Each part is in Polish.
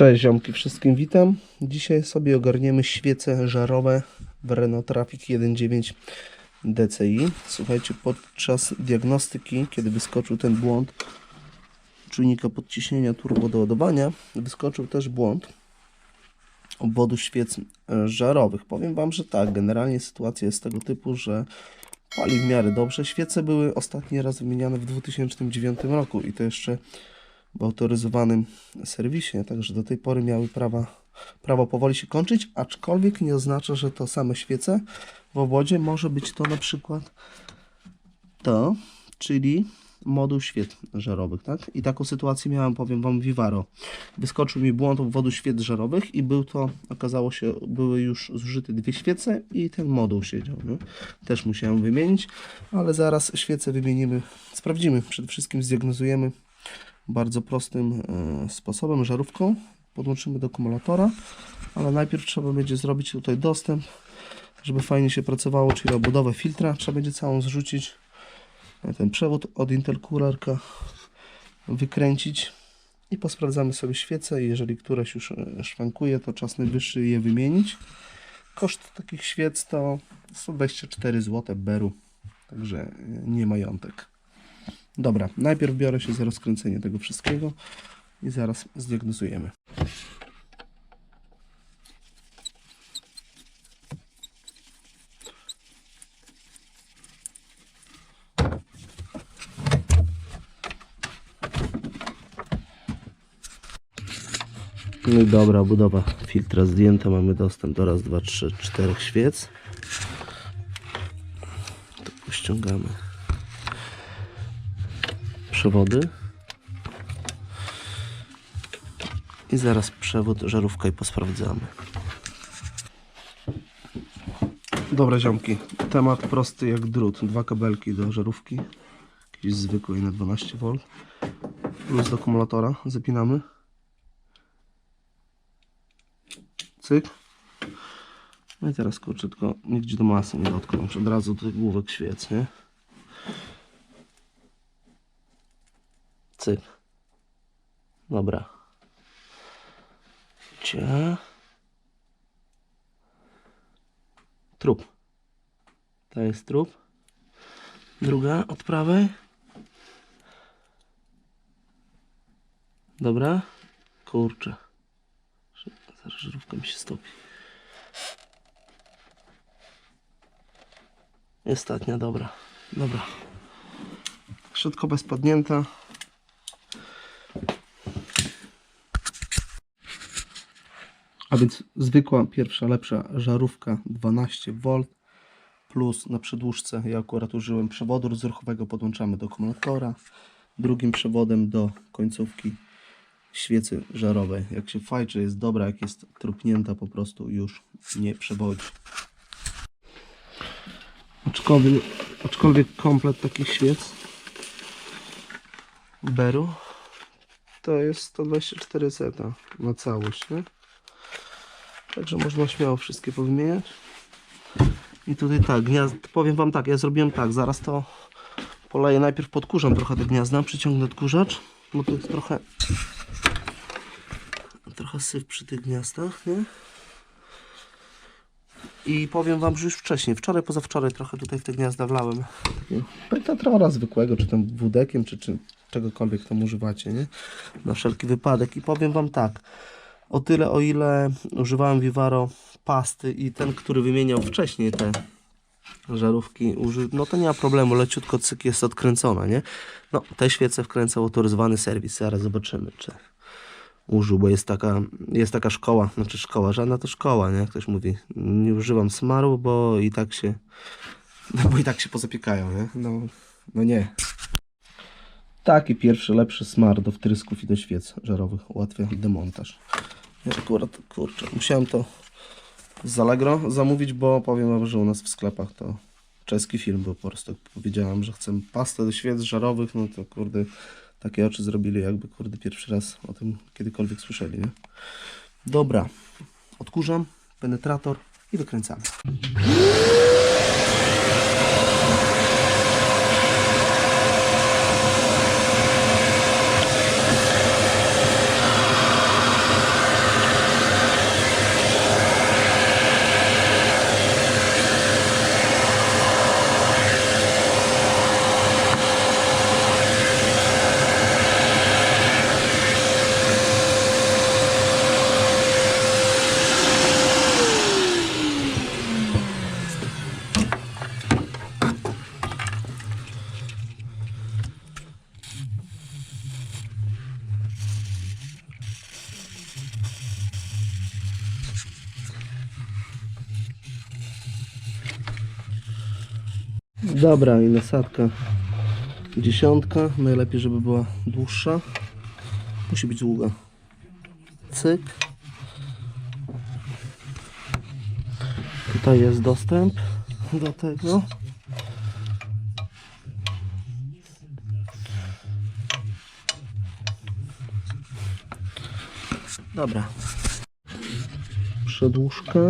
Cześć ziomki, wszystkim witam. Dzisiaj sobie ogarniemy świece żarowe w Renault Trafic 1.9 DCI. Słuchajcie, podczas diagnostyki, kiedy wyskoczył ten błąd czujnika podciśnienia turbodoładowania, wyskoczył też błąd obwodu świec żarowych. Powiem Wam, że tak, generalnie sytuacja jest tego typu, że pali w miarę dobrze. Świece były ostatni raz wymieniane w 2009 roku i to jeszcze w autoryzowanym serwisie, także do tej pory miały prawa, prawo powoli się kończyć, aczkolwiek nie oznacza, że to same świece w obwodzie. Może być to na przykład to, czyli moduł świec żarowych, tak? I taką sytuację miałem, powiem Wam, Vivaro. Wyskoczył mi błąd obwodu świec żarowych i był to, okazało się, były już zużyte dwie świece i ten moduł siedział, nie? Też musiałem wymienić, ale zaraz świece wymienimy, sprawdzimy, przede wszystkim zdiagnozujemy bardzo prostym e, sposobem, żarówką. Podłączymy do akumulatora, ale najpierw trzeba będzie zrobić tutaj dostęp, żeby fajnie się pracowało, czyli obudowę filtra. Trzeba będzie całą zrzucić e, ten przewód od interkulerka, wykręcić i posprawdzamy sobie świece. Jeżeli któraś już e, szwankuje, to czas najwyższy je wymienić. Koszt takich świec to 124 zł beru, także nie majątek. Dobra, najpierw biorę się za rozkręcenie tego wszystkiego i zaraz zdiagnozujemy. No i dobra, budowa filtra zdjęta, mamy dostęp do raz, dwa, trzy, czterech świec. To pościągamy przewody. I zaraz przewód, żarówka i posprawdzamy. Dobra ziomki, temat prosty jak drut. Dwa kabelki do żarówki. Jakiś zwykłej na 12V. Plus do akumulatora. Zapinamy. Cyk. No i teraz kurczę, tylko nigdzie do masy nie dotknąć. Od razu do tych główek świec, nie? Cyk. Dobra. Cie. Trup. To jest trup. Druga od prawej. Dobra. Kurczę. Zaraz żarówka mi się stopi. Ostatnia, dobra. Dobra. Środko bezpadnięta. A więc zwykła, pierwsza, lepsza żarówka 12V plus na przedłużce, ja akurat użyłem przewodu rozruchowego, podłączamy do akumulatora. Drugim przewodem do końcówki świecy żarowej. Jak się fajczy jest dobra, jak jest trupnięta po prostu już nie przewodzi. Aczkolwiek, aczkolwiek komplet takich świec Beru to jest 124 zeta na całość, nie? Także można śmiało wszystkie powymieniać. I tutaj tak, gniazd, powiem Wam tak, ja zrobiłem tak, zaraz to poleję, najpierw podkurzam trochę te gniazda, przyciągnę odkurzacz, bo tu jest trochę trochę syf przy tych gniazdach, nie? I powiem Wam, że już wcześniej, wczoraj, pozawczoraj trochę tutaj w te gniazda wlałem takiego pentatrora zwykłego, czy tam wódekiem, czy, czy czegokolwiek tam używacie, nie? Na wszelki wypadek. I powiem Wam tak, o tyle o ile używałem Vivaro pasty i ten, który wymieniał wcześniej te żarówki, no to nie ma problemu, leciutko cyk jest odkręcona, nie? No, te świece wkręcał autoryzowany serwis, zaraz zobaczymy, czy użył, bo jest taka, jest taka szkoła, znaczy szkoła, żadna to szkoła, nie? Ktoś mówi, nie używam smaru, bo i tak się, no bo i tak się pozapiekają, nie? No, no nie. Taki pierwszy, lepszy smar do wtrysków i do świec żarowych ułatwia demontaż. Ja akurat, kurczę, musiałem to z Allegro zamówić, bo powiem wam, że u nas w sklepach to czeski film był po prostu. Powiedziałem, że chcę pastę do świec żarowych, no to kurde, takie oczy zrobili, jakby kurde pierwszy raz o tym kiedykolwiek słyszeli, nie? Dobra, odkurzam, penetrator i wykręcamy. Dobra, i nasadka dziesiątka. Najlepiej, żeby była dłuższa. Musi być długa. Cyk. Tutaj jest dostęp do tego. Dobra. Przedłużka.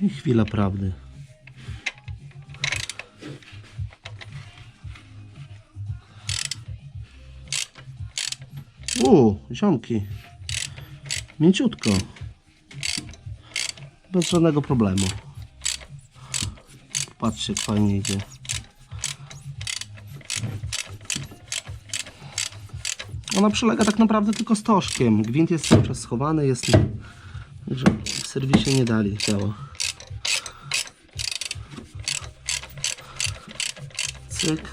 I chwila prawdy. U, ziomki. Mięciutko. Bez żadnego problemu. Patrzcie, jak fajnie idzie. Ona przylega tak naprawdę tylko stożkiem. Gwint jest cały czas schowany, jest... Także w serwisie nie dali działa. Cyk.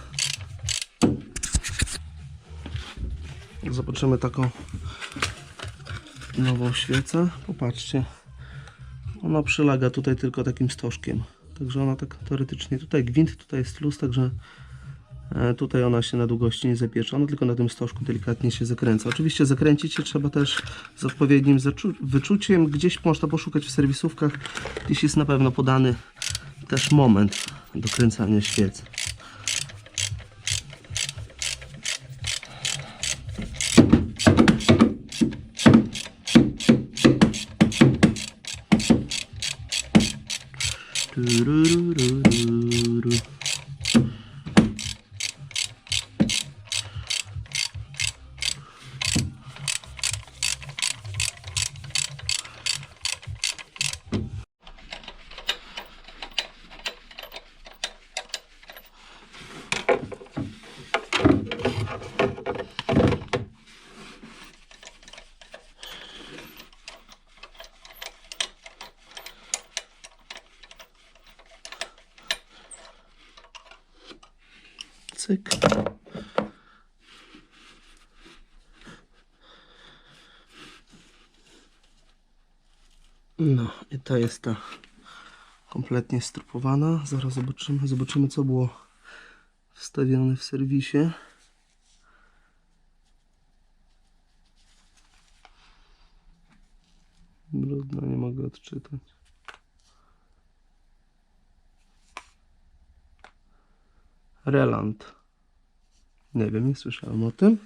Zobaczymy taką nową świecę. Popatrzcie. Ona przylega tutaj tylko takim stożkiem. Także ona tak teoretycznie tutaj gwint, tutaj jest luz, także e, tutaj ona się na długości nie zapiecze. Ona tylko na tym stożku delikatnie się zakręca. Oczywiście zakręcić się trzeba też z odpowiednim wyczuciem. Gdzieś można poszukać w serwisówkach. Gdzieś jest na pewno podany też moment do kręcania świec. Tururururu. Cyk. No i to jest ta kompletnie strupowana. Zaraz zobaczymy, zobaczymy co było wstawione w serwisie. Brudno, nie mogę odczytać. Reland. Nie wiem, nie słyszałem o tym.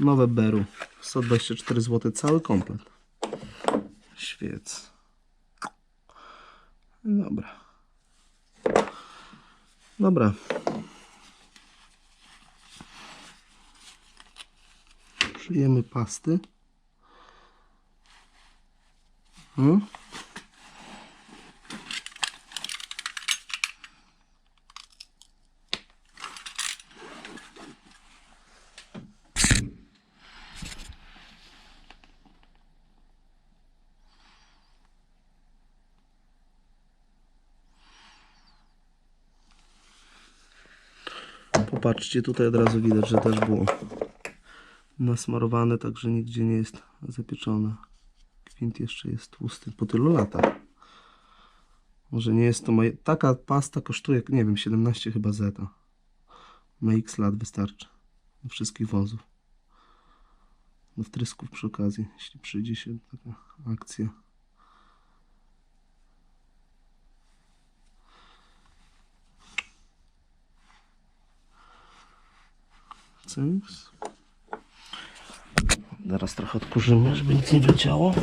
Nowe Beru. 124 zł, cały komplet. Świec. Dobra. Dobra. Przyjemy pasty. Hmm? Popatrzcie, tutaj od razu widać, że też było nasmarowane, także nigdzie nie jest zapieczone. Gwint jeszcze jest tłusty po tylu latach. Może nie jest to moje... Taka pasta kosztuje, nie wiem, 17 chyba zeta. Na x lat wystarczy. Do wszystkich wozów. Do wtrysków przy okazji, jeśli przyjdzie się taka akcja. Cyms. Zaraz trochę odkurzymy, żeby nic nie wleciało.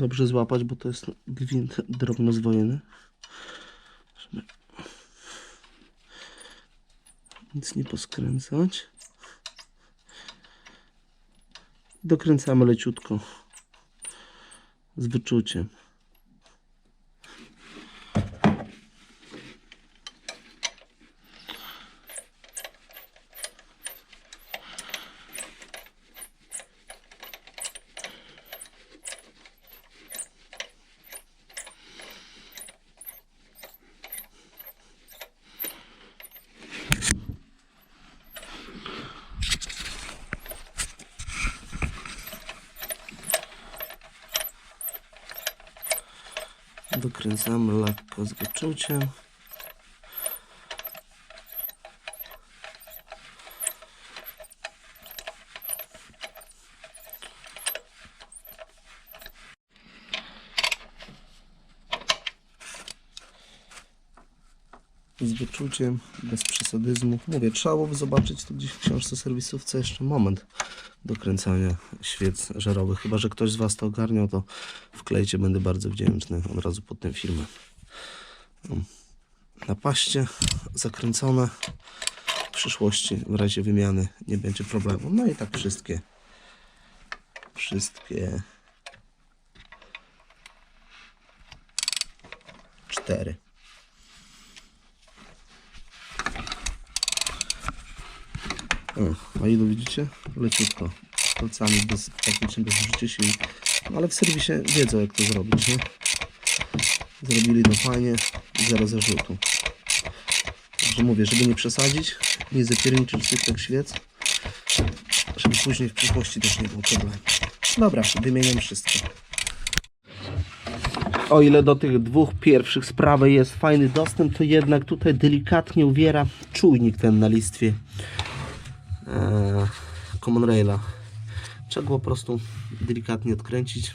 dobrze złapać, bo to jest gwint drobnozwojny. Żeby nic nie poskręcać. Dokręcamy leciutko z wyczuciem. Dokręcamy lekko z wyczuciem. Z wyczuciem, bez przesadyzmu. Mówię, trzeba byłoby zobaczyć tu gdzieś w książce serwisówce jeszcze moment dokręcania świec żarowych. Chyba, że ktoś z Was to ogarniał, to wklejcie, będę bardzo wdzięczny od razu pod tym filmem. No. Na paście zakręcone. W przyszłości w razie wymiany nie będzie problemu. No i tak wszystkie. Wszystkie cztery. O, a ilu widzicie? Leciutko. Palcami, bez, praktycznie bez użycia siły. Ale w serwisie wiedzą jak to zrobić, nie? Zrobili to fajnie, zero zarzutu. Także mówię, żeby nie przesadzić, nie zapierniczyć tych tak świec, żeby później w przyszłości też nie było problemu. Dobra, wymieniam wszystko. O ile do tych dwóch pierwszych z prawej jest fajny dostęp, to jednak tutaj delikatnie uwiera czujnik ten na listwie e, Common Raila. Trzeba po prostu delikatnie odkręcić,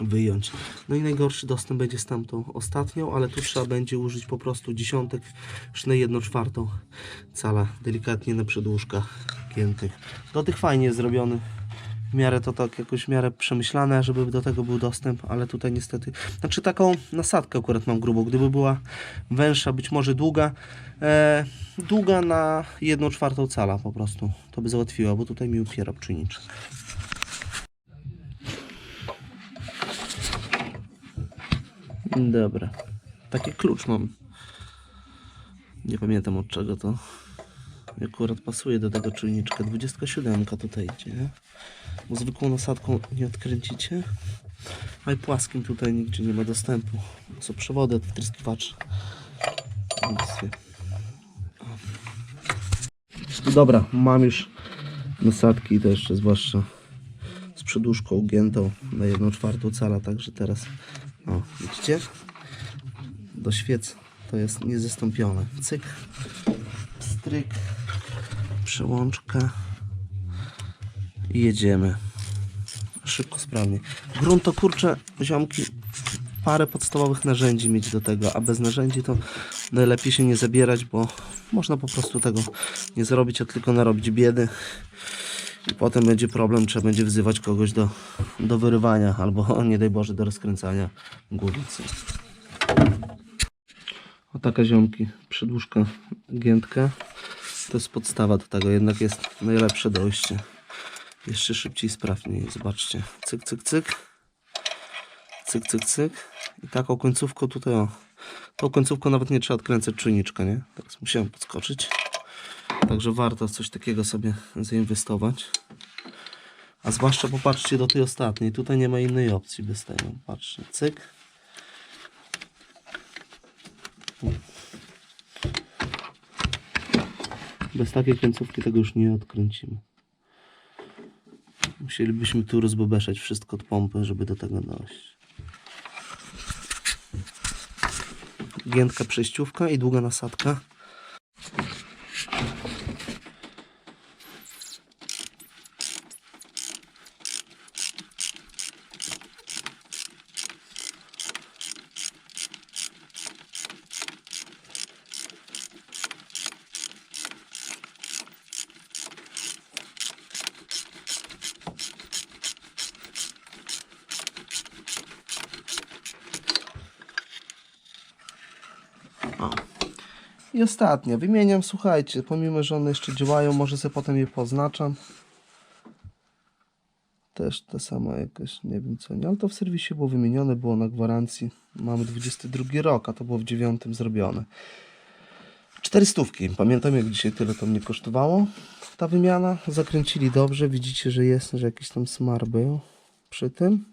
wyjąć. No i najgorszy dostęp będzie z tamtą ostatnią, ale tu trzeba będzie użyć po prostu dziesiątek, na jedną czwartą cala, delikatnie na przedłużkach giętych. Do tych fajnie zrobiony. W miarę to tak jakoś w miarę przemyślane, żeby do tego był dostęp, ale tutaj niestety, znaczy taką nasadkę akurat mam grubą, gdyby była węższa, być może długa, e, długa na jedną czwartą cala po prostu, to by załatwiła, bo tutaj mi upiera czujniczek. Dobra. Taki klucz mam. Nie pamiętam od czego to. Akurat pasuje do tego czujniczka. 27 tutaj idzie, nie? Bo zwykłą nasadką nie odkręcicie. A i płaskim tutaj nigdzie nie ma dostępu. Są przewody od wtryskiwaczy. Dobra, mam już nasadki też, zwłaszcza z przedłużką ugiętą na 1 czwartą cala, także teraz o, widzicie? Do świec to jest niezastąpione. Cyk, stryk, przełączka i jedziemy. Szybko, sprawnie. Grunt to kurczę, ziomki, parę podstawowych narzędzi mieć do tego, a bez narzędzi to najlepiej się nie zabierać, bo można po prostu tego nie zrobić, a tylko narobić biedy. I potem będzie problem, trzeba będzie wzywać kogoś do, do wyrywania albo, nie daj Boże, do rozkręcania głowicy. O taka ziomki, przedłużka giętka. To jest podstawa do tego, jednak jest najlepsze dojście. Jeszcze szybciej, sprawniej. Zobaczcie. Cyk, cyk, cyk. Cyk, cyk, cyk. I taką końcówką tutaj, o. Tą końcówką nawet nie trzeba odkręcać czujniczka, nie? Teraz musiałem podskoczyć. Także warto coś takiego sobie zainwestować. A zwłaszcza popatrzcie do tej ostatniej. Tutaj nie ma innej opcji bez tego. Patrzcie. Cyk. Bez takiej końcówki tego już nie odkręcimy. Musielibyśmy tu rozbobeszać wszystko od pompy, żeby do tego dojść. Giętka przejściówka i długa nasadka. I ostatnie, wymieniam, słuchajcie, pomimo, że one jeszcze działają, może sobie potem je poznaczam. też ta sama jakaś, nie wiem co, nie, ale to w serwisie było wymienione, było na gwarancji. Mamy 22 rok, a to było w 9 zrobione. Cztery stówki. Pamiętam jak dzisiaj tyle to mnie kosztowało. Ta wymiana. Zakręcili dobrze. Widzicie, że jest, że jakiś tam smar był przy tym.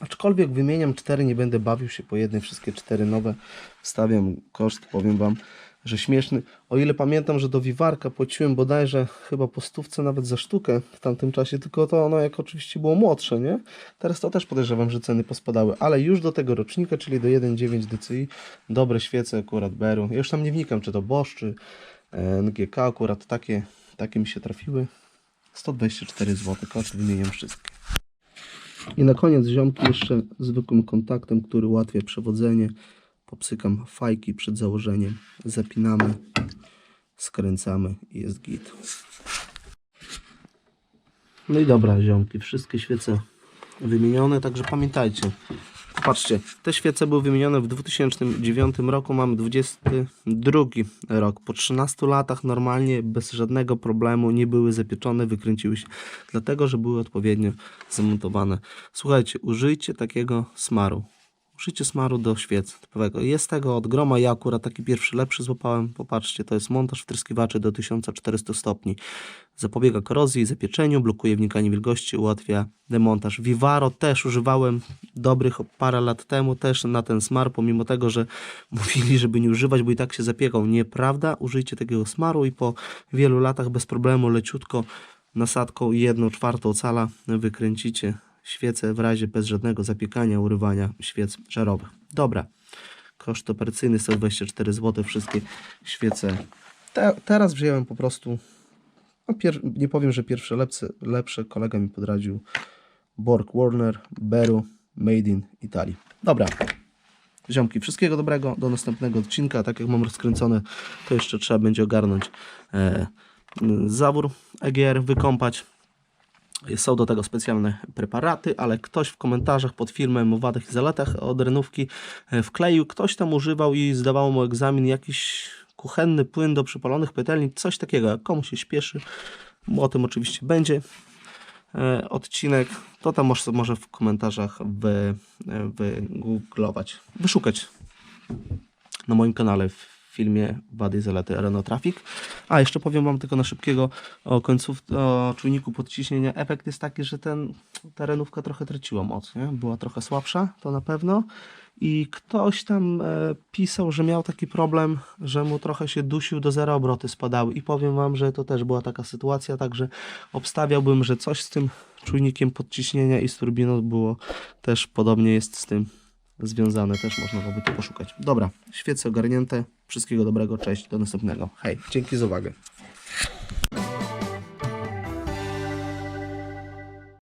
Aczkolwiek wymieniam cztery, nie będę bawił się po jednej, wszystkie cztery nowe wstawiam koszt, powiem wam, że śmieszny. O ile pamiętam, że do Wiwarka płaciłem bodajże chyba po stówce nawet za sztukę w tamtym czasie, tylko to ono jak oczywiście było młodsze, nie? Teraz to też podejrzewam, że ceny pospadały, ale już do tego rocznika, czyli do 1.9 DCI, dobre świece akurat Beru. Ja już tam nie wnikam, czy to Bosch, czy e, NGK, akurat takie, takie mi się trafiły. 124 zł, koszt wymieniam wszystkie. I na koniec ziomki jeszcze zwykłym kontaktem, który ułatwia przewodzenie. Popsykam fajki przed założeniem, zapinamy, skręcamy i jest git. No i dobra ziomki, wszystkie świece wymienione, także pamiętajcie. Patrzcie, te świece były wymienione w 2009 roku, mamy 22 rok. Po 13 latach normalnie, bez żadnego problemu, nie były zapieczone, wykręciły się, dlatego że były odpowiednio zamontowane. Słuchajcie, użyjcie takiego smaru. Użyjcie smaru do świec typowego. Jest tego od groma, ja akurat taki pierwszy lepszy złapałem. Popatrzcie, to jest montaż wtryskiwaczy do 1400 stopni. Zapobiega korozji, zapieczeniu, blokuje wnikanie wilgoci, ułatwia demontaż. Vivaro też używałem dobrych parę lat temu też na ten smar, pomimo tego, że mówili, żeby nie używać, bo i tak się zapiekał. Nieprawda, użyjcie takiego smaru i po wielu latach bez problemu leciutko nasadką jedną czwartą cala wykręcicie świecę w razie bez żadnego zapiekania, urywania świec żarowych. Dobra, koszt operacyjny 124 zł, wszystkie świece. Te, teraz wziąłem po prostu, no nie powiem, że pierwsze lepsze, lepsze, kolega mi podradził Borg Warner, Beru, Made in Italy. Dobra, ziomki, wszystkiego dobrego, do następnego odcinka. Tak jak mam rozkręcone, to jeszcze trzeba będzie ogarnąć e, zawór EGR, wykąpać. Są do tego specjalne preparaty, ale ktoś w komentarzach pod filmem o wadach i zaletach od renówki e, wkleił, ktoś tam używał i zdawało mu egzamin jakiś kuchenny płyn do przypalonych pietelni, coś takiego. Jak komu się śpieszy, bo o tym oczywiście będzie e, odcinek, to tam może, w komentarzach e, wygooglować, wyszukać na moim kanale filmie Wady i Zalety Renault Traffic. A jeszcze powiem Wam tylko na szybkiego o końców, o czujniku podciśnienia. Efekt jest taki, że ten, ta renówka trochę traciła moc, nie? była trochę słabsza, to na pewno. I ktoś tam e, pisał, że miał taki problem, że mu trochę się dusił, do zera obroty spadały. I powiem Wam, że to też była taka sytuacja, także obstawiałbym, że coś z tym czujnikiem podciśnienia i z turbiną było też podobnie jest z tym związane, też można byłoby to poszukać. Dobra, świece ogarnięte, wszystkiego dobrego, cześć, do następnego. Hej, dzięki za uwagę.